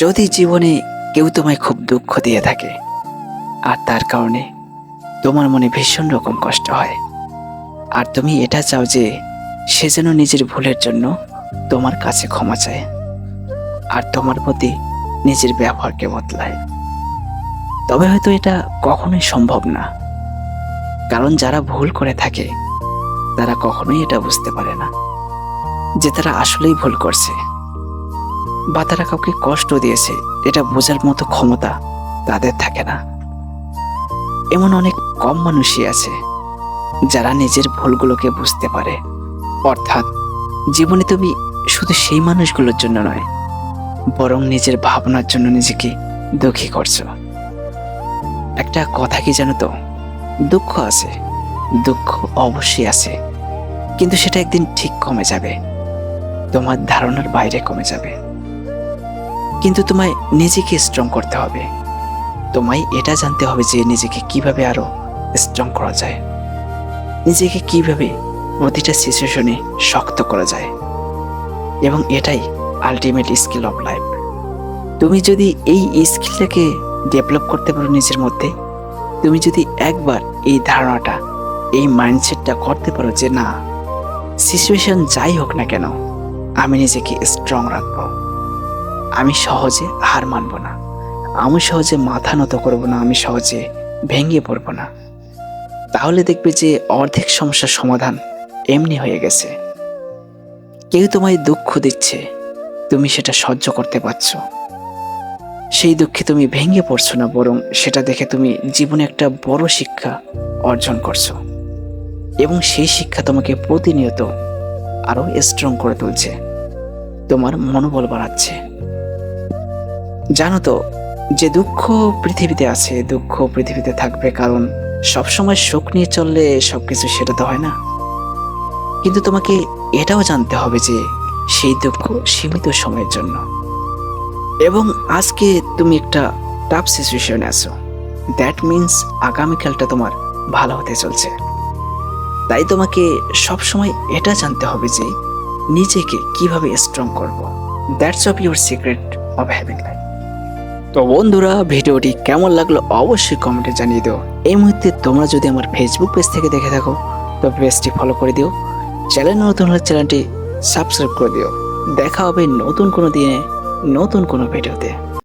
যদি জীবনে কেউ তোমায় খুব দুঃখ দিয়ে থাকে, আর তার কারণে তোমার মনে ভীষণ রকম কষ্ট হয়, আর তুমি এটা চাও যে সে যেন নিজের ভুলের জন্য তোমার কাছে ক্ষমা চায়, আর তোমার প্রতি নিজের ব্যবহারকে বদলায়। তবে হয়তো এটা কখনোই সম্ভব না, কারণ যারা ভুল করে থাকে, তারা কখনোই এটা বুঝতে পারে না যে তারা আসলেই ভুল করছে। বা তারা কাউকে কষ্ট দিয়েছে, এটা বোঝার মতো ক্ষমতা তাদের থাকে না। এমন অনেক কম মানুষই আছে যারা নিজের ভুলগুলোকে বুঝতে পারে। অর্থাৎ জীবনে তুমি শুধু সেই মানুষগুলোর জন্য নয়, বরং নিজের ভাবনার জন্য নিজেকে দুঃখী করছ। একটা কথা কি জানো তো? দুঃখ আছে, দুঃখ অবশ্যই আছে, কিন্তু সেটা একদিন ঠিক কমে যাবে। তোমার ধারণার বাইরে কমে যাবে। কিন্তু তোমায় নিজেকে স্ট্রং করতে হবে। তোমায় এটা জানতে হবে যে নিজেকে কীভাবে আরও স্ট্রং করা যায়। নিজেকে কীভাবে প্রতিটা সিচুয়েশনে শক্ত করা যায়। এবং এটাই আলটিমেট স্কিল অফ লাইফ তুমি যদি এই স্কিলটাকে ডেভেলপ করতে পারো নিজের মধ্যে, তুমি যদি একবার এই ধারণাটা, এই মাইন্ডসেটটা করতে পারো যে না সিচুয়েশন যাই হোক না কেন, আমি নিজেকে স্ট্রং রাখব। আমি সহজে হার মানব না। আমি সহজে মাথা নত করব না, আমি সহজে ভেঙে পড়ব না। তাহলে দেখবে যে অর্ধেক সমস্যার সমাধান এমনি হয়ে গেছে। কেউ তোমায় দুঃখ দিচ্ছে, তুমি সেটা সহ্য করতে পারছ। সেই দুঃখে তুমি ভেঙে পড়ছো না, বরং সেটা দেখে তুমি জীবনে একটা বড় শিক্ষা অর্জন করছ। এবং সেই শিক্ষা তোমাকে প্রতিনিয়ত আরও স্ট্রং করে তুলছে। তোমার মনোবল বাড়াচ্ছে। জানো তো, যে দুঃখ পৃথিবীতে আছে, দুঃখ পৃথিবীতে থাকবে, কারণ সবসময় সুখ নিয়ে চললে সবকিছু সেটা তো হয় না। কিন্তু তোমাকে এটাও জানতে হবে যে সেই দুঃখ সীমিত সময়ের জন্য। এবং আজকে তুমি একটা টাফ সিচুয়েশনে আছো। দ্যাট মিন্স আগামীকালটা তোমার ভালো হতে চলছে। তাই তোমাকে সবসময় এটা জানতে হবে যে নিজেকে কীভাবে স্ট্রং করব। That's of your secret of having life তো বন্ধুরা, ভিডিওটি কেমন লাগল অবশ্যই কমেন্টে জানিয়ে দিও। এই মুহূর্তে তোমরা যদি আমার ফেসবুক পেজ থেকে দেখে থাকো, তো পেজটি ফলো করে দিও। চ্যানেল নতুন হলে চ্যানেলটি সাবস্ক্রাইব করে দিও। দেখা হবে নতুন কোনো দিনে, নতুন কোনো ভিডিওতে।